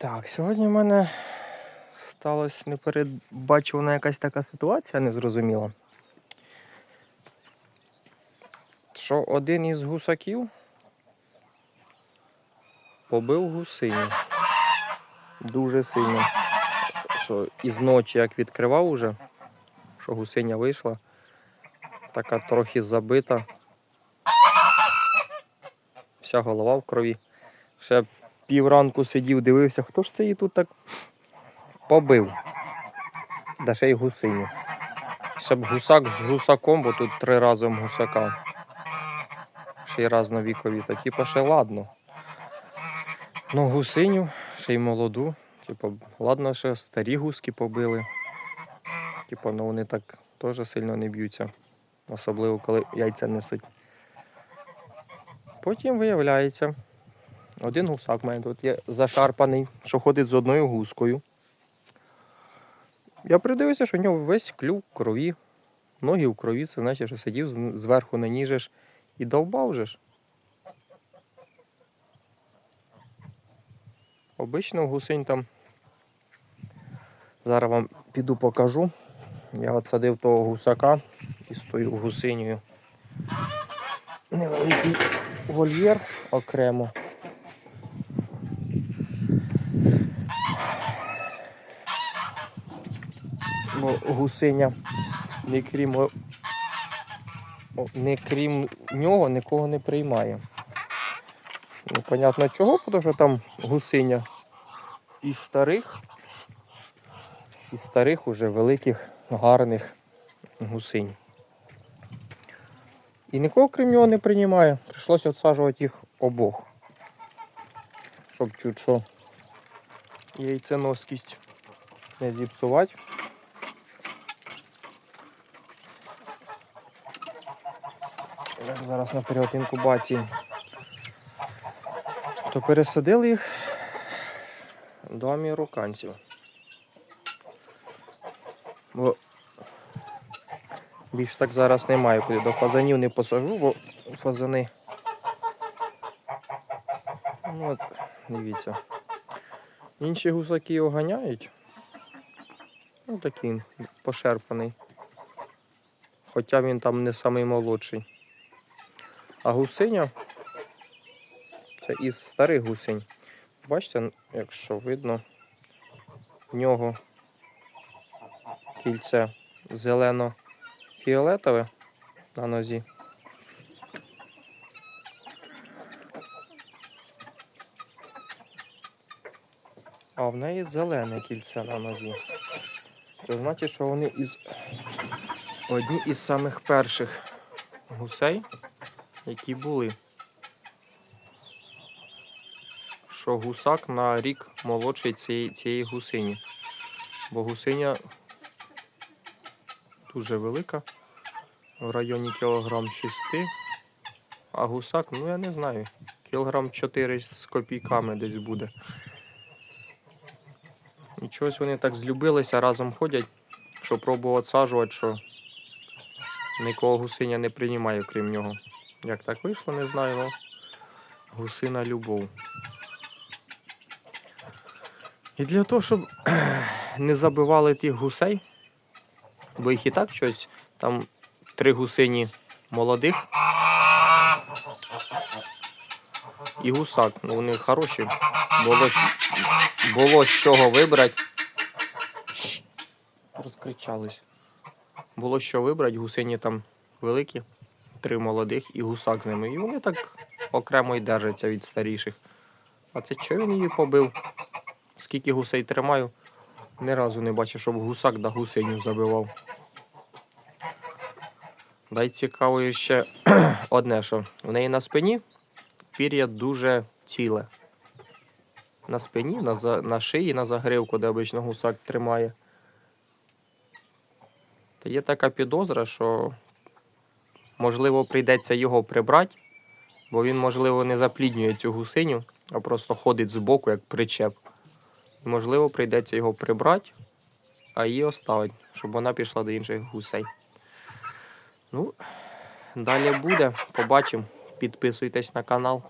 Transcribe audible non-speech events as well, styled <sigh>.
Так, сьогодні в мене сталася непередбачувана якась така ситуація незрозуміла. Що один із гусаків побив гусиню. Дуже сильно. Що із ночі як відкривав уже, що гусиня вийшла, така трохи забита. Вся голова в крові. Ще півранку сидів, дивився, хто ж це її тут так побив. Да ще й гусиню. Щоб гусак з гусаком, бо тут три разом гусака. Ще й разновікові, та типа ще ладно. Ну, гусиню, ще й молоду. Типа, ладно, ще старі гуски побили. Типа, ну вони так теж сильно не б'ються. Особливо, коли яйця несуть. Потім виявляється, один гусак в мене тут є зашарпаний, що ходить з одною гускою. Я придивився, що в нього весь клюв в крові, ноги в крові, це значить, що сидів зверху на ніжеш і довбав же. Обично гусень там. Зараз вам піду покажу. Я от садив того гусака і стою гусинею. Невеликий вольєр окремо. Бо гусиня, не крім, о- не крім нього, нікого не приймає. Непонятно чого, тому що там гусиня із старих, із старих уже великих, гарних гусинь. І нікого крім нього не приймає. Прийшлося відсаджувати їх обох. Щоб чуть що яйценоскість не зіпсувати. Як Зараз на період інкубації. То пересадили їх до аміруканців. Бо більш так зараз немає, куди до фазанів не посажу, бо фазани. Ну, от, дивіться. Інші гусаки його ганяють. Ну, такий пошерпаний. Хоча він там не самий молодший. А гусиня це із старих гусень. Бачите, якщо видно, в нього кільце зелено-фіолетове на нозі. А в неї зелене кільце на нозі. Це значить, що вони із одні із самих перших гусей, які були. Що гусак на рік молодший цієї, цієї гусині. Бо гусиня дуже велика, в районі кілограм 6, а гусак, ну я не знаю, кілограм 4 з копійками десь буде. І чогось вони так злюбилися, разом ходять, що пробував відсаджувати, що нікого гусиня не приймає, крім нього. Як так вийшло, не знаю, але гусина любов. І для того, щоб <clears throat> не забивали тих гусей, бо їх і так щось, там три гусині молодих. І гусак, ну вони хороші. Було, було з чого вибрати. Розкричались. Було що вибрати, гусині там великі, три молодих і гусак з ними. І вони так окремо й держаться від старіших. А це що він її побив? Скільки гусей тримаю, ні разу не бачив, щоб гусак да гусиню забивав. Дай цікаво ще <clears throat> одне, що в неї на спині пір'я дуже ціле. На спині, на, на шиї, на загривку, де обично гусак тримає. Та є така підозра, що можливо прийдеться його прибрати, бо він, можливо, не запліднює цю гусиню, а просто ходить збоку, як причеп. Можливо, прийдеться його прибрати, а її оставити, щоб вона пішла до інших гусей. Ну, далі буде. Побачимо. Підписуйтесь на канал.